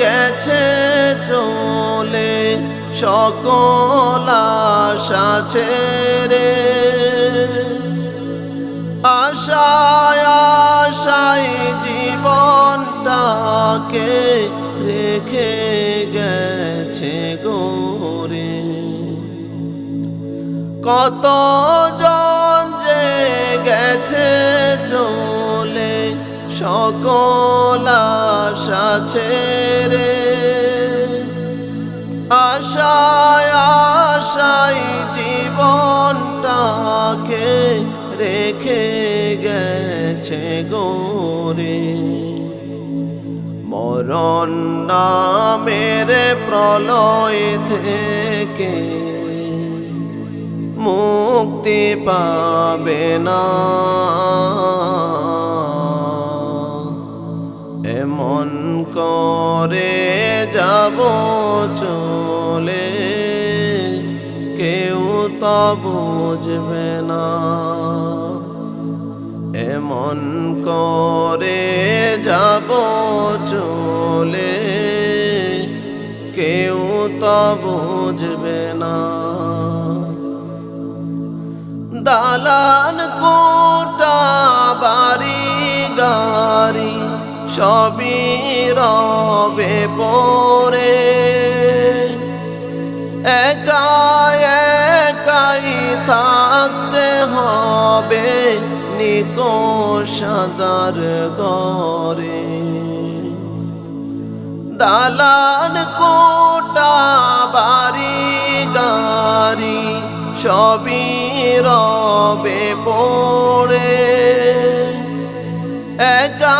গেছে চলে, সকল আশা ছেড়ে। আশায় আশায় জীবনটাকে রেখে গেছে গোরে। কত জন যে গেছে চলে সকল আশা ছেড়ে, আশায় আশায় জীবনটাকে রেখে গেছে গোরে। মরণ নামের প্রলয় থেকে মুক্তি পাবে না। এমন করে যাব চলে, কেউ তো বুঝবে না। এমন করে যাব চলে, কেউ তো বুঝবে না। দালান কোটা সবই রবে পরে। একা একাই থাকতে হবে নিকোষাদার গরে দালান কোটা বাড়ি গাড়ি সবই রবে একা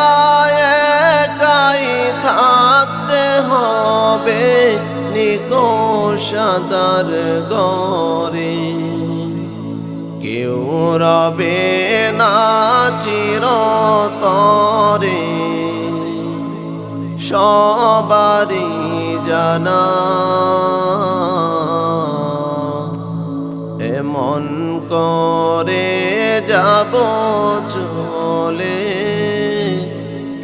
হবে নিকোষাদার গরে কেউ রবে না চিরতরে। সবারই জানা। এমন করে যাব চলে।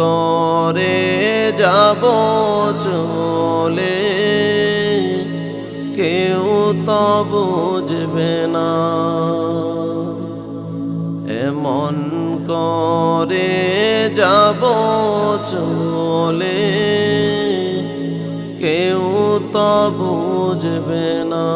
করে যাব চলে। কেউ তো বুঝবে না। এমন করে যাব চলে। কেউ তো বুঝবে না।